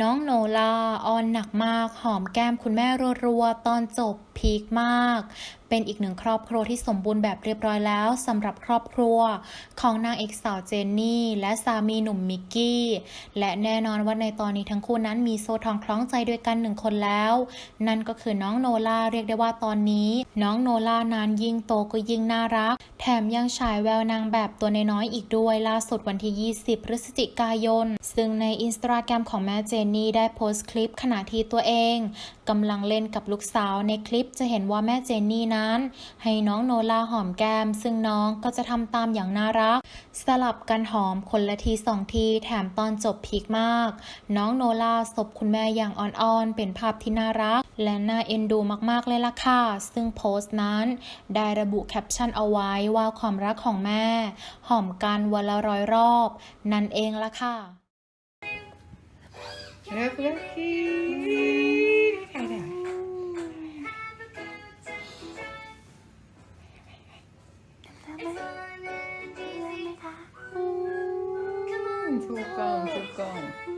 น้องโนลาออนหนักมากหอมแก้มคุณแม่รัวๆตอนจบพีคมาก เป็นอีกหนึ่งครอบครัวที่สมบูรณ์แบบเรียบร้อยแล้วสำหรับครอบครัวของนางเอกสาวเจนนี่ และสามีหนุ่มมิกกี้ และแน่นอนว่าในตอนนี้ทั้งคู่นั้นมีโซ่ทองคล้องใจด้วยกันหนึ่งคนแล้ว นั่นก็คือน้องโนลาเรียกได้ว่าตอนนี้ น้องโนลานานยิ่งโตก็ยิ่งน่ารัก แถมยังฉายแววนางแบบตัวน้อยๆอีกด้วยล่าสุดวันที่ 20 พฤศจิกายน ซึ่งในอินสตาแกรมของแม่เจนนี่ได้โพสต์คลิปขณะที่ตัวเองกำลังเล่นกับลูกสาวในคลิปจะเห็นว่าแม่เจนนี่นั้น ให้น้องโนลาหอมแก้ม ซึ่งน้องก็จะทำตามอย่างน่ารัก สลับกันหอมคนละทีสองที แถมตอนจบพีคมาก น้องโนลาศบคุณแม่อย่างอ่อนๆ เป็นภาพที่น่ารัก และน่าเอ็นดูมากๆเลยล่ะค่ะ ซึ่งโพสต์นั้น ได้ระบุแคปชั่นเอาไว้ว่าความรักของแม่ หอมกันวันละร้อยรอบ นั่นเองล่ะค่ะ Look, looky. ชูกล้องชูกล้อง